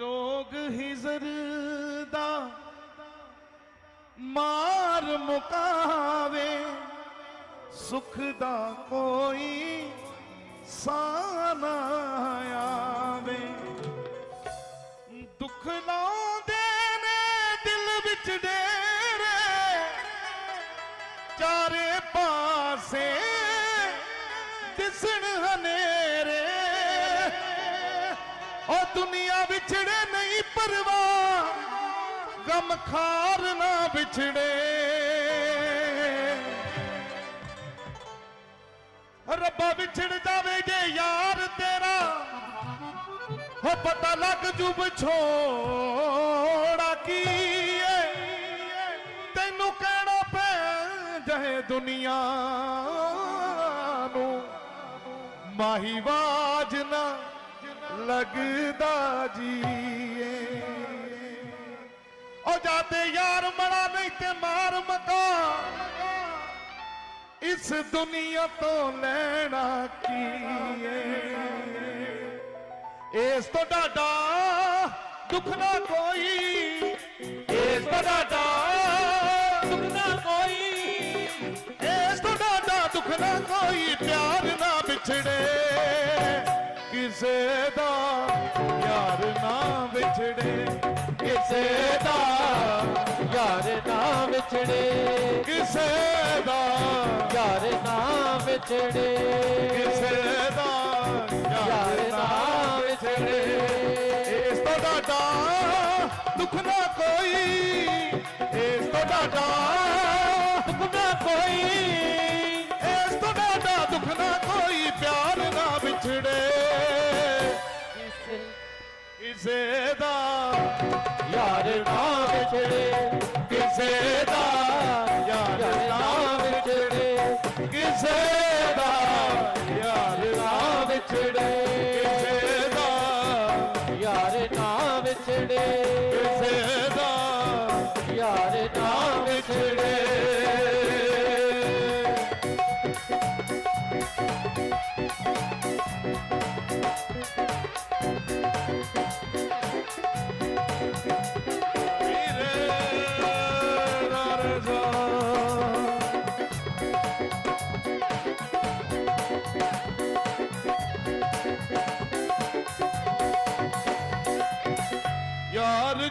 ਰੋਗ ਹਿਜ਼ਰ ਦਾ ਮਾਰ ਮੁਕਾਵੇ, ਸੁਖ ਦਾ ਕੋਈ ਸਾਨਾ ਆਵੇ। ਦੁੱਖ ਲਾਉਂਦੇ ਨੇ, ਦਿਲ ਵਿੱਚ ਡੇਰੇ, ਚਾਰੇ ਪਾਸੇ ਦਿਸਣ ਹਨੇਰੇ। ਉਹ ਦੁਨੀਆ ਵਿਛੜੇ ਨਹੀਂ ਗਮ ਖਾਰ ਨਾ ਵਿਛੜੇ। ਰੱਬਾ ਵਿਛੜ ਜਾਵੇ ਜੇ ਯਾਰ ਤੇਰਾ, ਹੋ ਪਤਾ ਲੱਗ ਜੂ ਵਿਛੋੜਾ ਕੀ ਏ। ਤੈਨੂੰ ਕਹਿਣਾ ਪੈ ਜਹੇ ਦੁਨੀਆ ਨੂੰ, ਮਾਹੀ ਬਾਜ ਨਾ ਲੱਗਦਾ ਜੀਏ। ਉਹ ਜਾਤੇ ਯਾਰ ਮੜਾ ਨਹੀਂ ਤੇ ਮਾਰ ਮਕਾ ਇਸ ਦੁਨੀਆ ਤੋਂ ਲੈਣਾ ਕੀ ਏ? ਇਸ ਤੋਂ ਡਾਡਾ ਦੁੱਖ ਨਾ ਕੋਈ। ਇਸ ਤੋਂ ਡਾਡਾ ਦੁੱਖ ਨਾ ਕੋਈ। ਇਸ ਤੋਂ ਡਾਡਾ ਦੁੱਖ ਨਾ ਕੋਈ। ਪਿਆਰ ਨਾ ਵਿਛੜੇ। ਕਿਸੇ ਦਾ ਪਿਆਰ ਨਾ ਵਿਛੜੇ। ਕਿਸੇ ਦਾ ਯਾਰ ਨਾ ਵਿਛੜੇ। ਇਸ ਤੋਂ ਡਾਡਾ ਦੁੱਖ ਨਾ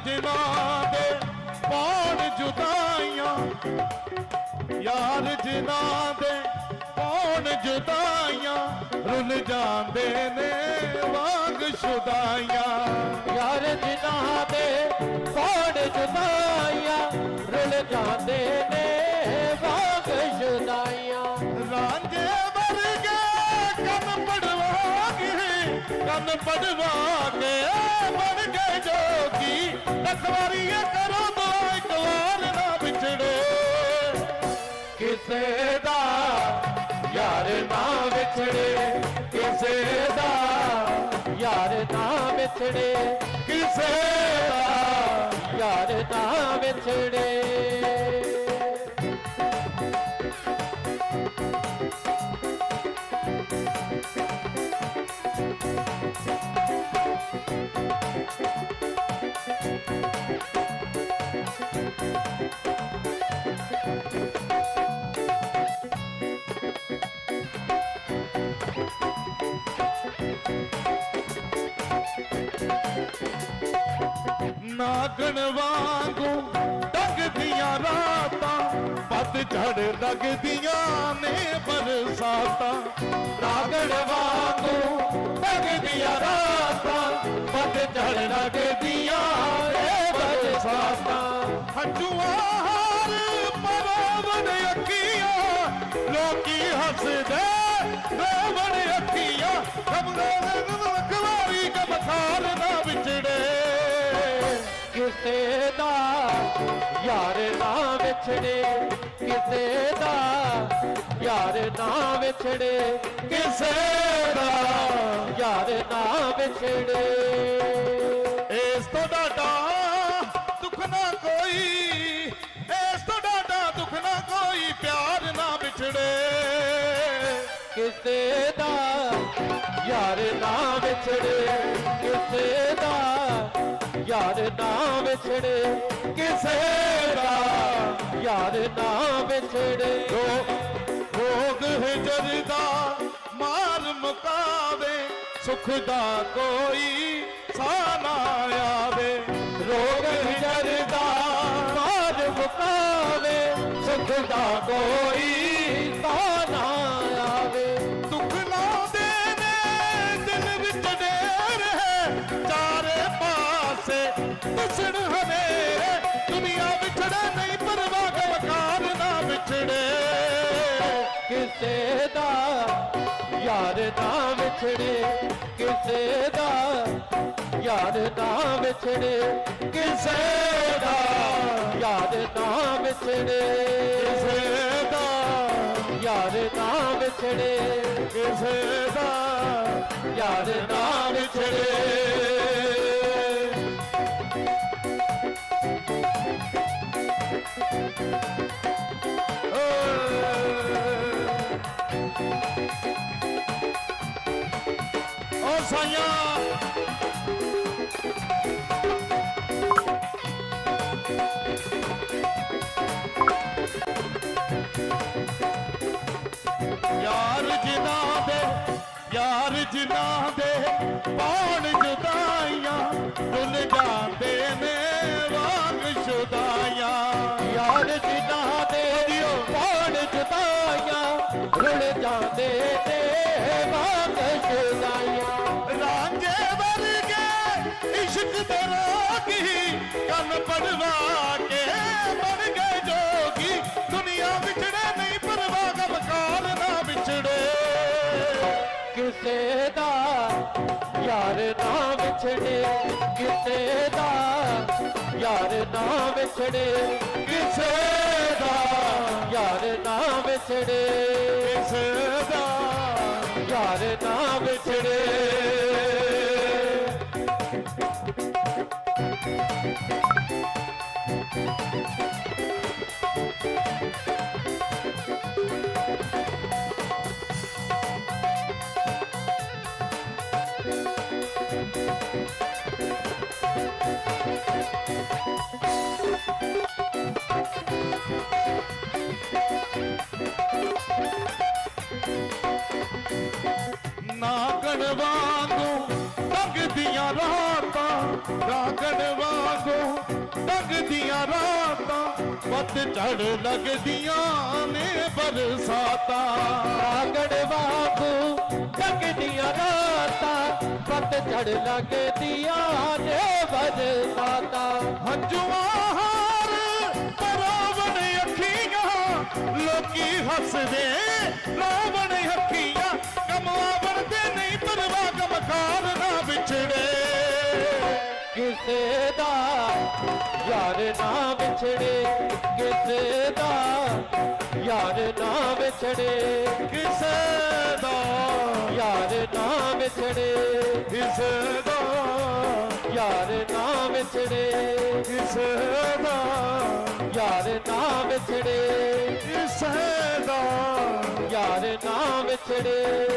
ਜਿਨ੍ਹਾਂ ਦੇ ਪਾਉਣ ਜੁਦਾਈਆਂ, ਯਾਰ ਜਿਨ੍ਹਾਂ ਦੇ ਪਾਉਣ ਜੁਦਾਈਆਂ, ਰੁੱਲ ਜਾਂਦੇ ਨੇ ਵਾਂਗ ਸ਼ੁਦਾਈਆਂ ਯਾਰ ਜਿਨ੍ਹਾਂ ਦੇ ਪਾਉਣ ਜੁਦਾਈਆਂ, ਰੁੱਲ ਜਾਂਦੇ ਕੇ ਕੰਨ ਪੜਵਾ ਕੇ ਬਣ ਗਏ ਜੋਗੀ ਅਖਵਾਰੀਏ ਕਰੋ ਦੋ, ਇੱਕ ਵਾਰ ਨਾ ਵਿਛੜੇ। ਕਿਸੇ ਦਾ ਯਾਰ ਨਾ ਵਿਛੜੇ। ਕਿਸੇ ਦਾ ਯਾਰ ਨਾ ਵਿਛੜੇ। ਕਿਸੇ ਦਾ ਯਾਰ ਨਾ ਵਿਛੜੇ। ਨਾਗਣ ਵਾਂਗੂ ਡੰਗਦੀਆਂ ਰਾਤਾਂ ਪੱਤ ਝੜ ਲੱਗਦੀਆਂ ਨੇ ਬਰਸਾਤਾਂ। ਰਾਗਣ ਵਾਂਗੂ ਤਗਦੀਆਂ ਰਾਤਾਂ ਪੱਤ ਝੜ ਲੱਗਦੀਆਂ ਰੇ ਬਰਸਾਤਾਂ। ਹੰਝੂਆਂ ਹਾਰ ਪਰਵਣ ਅੱਖੀਆਂ, ਲੋਕੀ ਹੱਸਦੇ ਰੋਵਣ ਅੱਖੀਆਂ। ਕਮਰੇ ਦੇ ਨਖਵਾਰੀ ਕਮਖਾਰ ਕਿਸੇ ਦਾ ਯਾਰ ਨਾ ਵਿਛੜੇ ਕਿਸੇ ਦਾ ਯਾਰ ਨਾ ਵਿਛੜੇ ਕਿਸੇ ਦਾ ਯਾਰ ਨਾ ਵਿਛੜੇ ਇਸ ਤੋਂ ਡਾਡਾ ਦੁੱਖ ਨਾ ਕੋਈ ਇਸ ਤੋਂ ਡਾਡਾ ਦੁੱਖ ਨਾ ਕੋਈ ਪਿਆਰ ਨਾ ਵਿਛੜੇ ਕਿਸੇ ਦਾ ਯਾਰ ਨਾ ਵਿਛੜੇ ਕਿਸੇ ਦਾ ਯਾਰ ਨਾ ਵਿਛੜੇ। ਕਿਸੇ ਦਾ ਯਾਰ ਨਾ ਵਿਛੜੇ। ਰੋਗ ਹਿਜਰ ਦਾ ਮਾਰ ਮੁਕਾਵੇ, ਸੁਖ ਦਾ ਕੋਈ ਸਾਹ ਨਾ ਆਵੇ। ਰੋਗ ਹਿਜਰ ਦਾ ਮਾਰ ਮੁਕਾਵੇ, ਸੁਖ ਦਾ ਕੋਈ ਸਾਨਾ ਵਿਛੜੇ, ਕਿਸੇ ਦਾ ਯਾਰ ਨਾ ਵਿਛੜੇ। ਕਿਸੇ ਦਾ ਯਾਰ ਨਾ ਵਿਛੜੇ। ਕਿਸੇ ਦਾ ਯਾਰ ਨਾ ਵਿਛੜੇ। ਕਿਸੇ ਦਾ ਯਾਰ ਨਾ यार ਯਾਰ ਜਿਨਾ ਦੇ ਪੜਵਾ ਕੇ ਬਣ ਗਏ ਜੋਗੀ। ਦੁਨੀਆ ਵਿਛੜੇ ਨਹੀਂ ਪਰਵਾਹ ਗਮਕਾਰ ਨਾ ਵਿਛੜੇ। ਕਿਸੇ ਦਾ ਯਾਰ ਨਾ ਵਿਛੜੇ, ਕਿਸੇ ਦਾ ਯਾਰ ਨਾ ਵਿਛੜੇ। ਕਿਸੇ ਦਾ ਯਾਰ ਨਾ ਵਿਛੜੇ। ਕਿਸੇ ਦਾ ਯਾਰ ਨਾ ਨਾਗਣ ਵਾਂਗੂ ਡੰਗਦੀਆਂ ਰਾਤਾਂ ਨਾਗਣ ਵਾਂਗੂ ਡੰਗਦੀਆਂ ਰਾਤਾਂ ਵੱਧ ਚੜ ਲੱਗਦੀਆਂ ਨੇ ਬਰਸਾਤਾਂ। ਰਾਗੜ ਵਾਂਗੂ ਡੰਗਦੀਆਂ ਰਾਤਾਂ, ਪੱਤ ਝੜ ਲੱਗਦੀਆਂ ਨੇ ਬਰਸਾਤਾਂ। ਹੰਝੂਆਂ ਲੋਕੀ ਹੱਸਦੇ? ਲਾਵਣ ਅੱਖੀਆਂ ਕਮਲਾ ਵਰਦੇ ਨਹੀਂ ਪਰਵਾਹ ਗਮਕਾਰ ਨਾ ਵਿਛੜੇ। ਕਿਸੇ ਦਾ ਯਾਰ ਨਾ ਵਿਛੜੇ, ਕਿਸੇ ਦਾ ਯਾਰ ਨਾ ਵਿਛੜੇ। ਕਿਸੇ ਦਾ ਯਾਰ ਨਾ ਵਿਛੜੇ। ਕਿਸੇ ਦਾ ਯਾਰ ਨਾ ਵਿਛੜੇ। ਕਿਸੇ ਦਾ ਯਾਰ ਨਾ ਵਿਛੜੇ। ਕਿਸੇ ਦਾ ਯਾਰ ਨਾ ਵਿਛੜੇ।